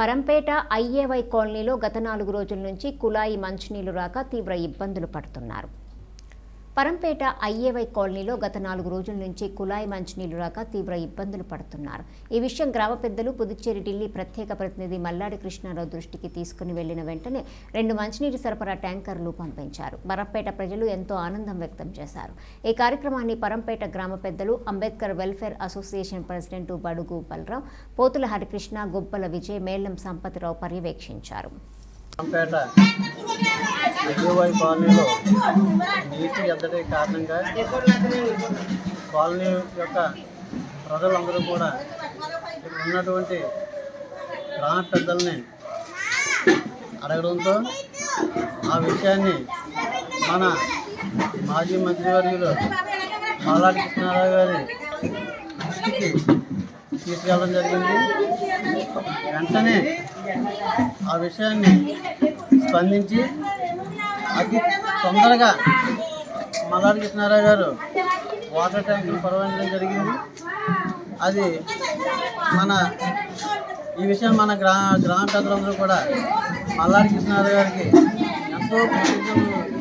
Parampeta IAY కాలనీలో గత నాలుగు రోజుల నుంచి కుళాయి మంచినీళ్ళు రాక తీవ్ర ఇబ్బందులు పడుతున్నారు. పరంపేట ఐఏవై కాలనీలో గత నాలుగు రోజుల నుంచి కుళాయి మంచినీళ్ళు రాక తీవ్ర ఇబ్బందులు పడుతున్నారు. ఈ విషయం గ్రామ పెద్దలు పుదుచ్చేరి ఢిల్లీ ప్రత్యేక ప్రతినిధి మల్లాడి కృష్ణారావు దృష్టికి తీసుకుని వెళ్ళిన వెంటనే రెండు మంచినీటి సరఫరా ట్యాంకర్లు పంపించారు. పరంపేట ప్రజలు ఎంతో ఆనందం వ్యక్తం చేశారు. ఈ కార్యక్రమాన్ని పరంపేట గ్రామ పెద్దలు అంబేద్కర్ వెల్ఫేర్ అసోసియేషన్ ప్రెసిడెంట్ బడుగు బలరావు పోతుల హరికృష్ణ గొబ్బల విజయ్ మేళ్ళం సంపతిరావు పర్యవేక్షించారు. కాలనీలో పరిస్థితి ఎద్దడి కారణంగా కాలనీ యొక్క ప్రజలందరూ కూడా ఇక్కడ ఉన్నటువంటి గ్రామ పెద్దల్ని అడగడంతో ఆ విషయాన్ని మన మాజీ మంత్రివర్యులు మాలాడి కృష్ణారావు గారి దృష్టికి తీసుకెళ్ళడం జరిగింది. వెంటనే ఆ విషయాన్ని స్పందించి అతి తొందరగా మల్లాడి కృష్ణారావు గారు వాటర్ ట్యాంకులు పరవాయించడం జరిగింది. అది మన ఈ విషయం మన గ్రా గ్రామ పెద్దలందరూ కూడా మల్లాడి కృష్ణారావు గారికి ఎంతో కృతజ్ఞతలు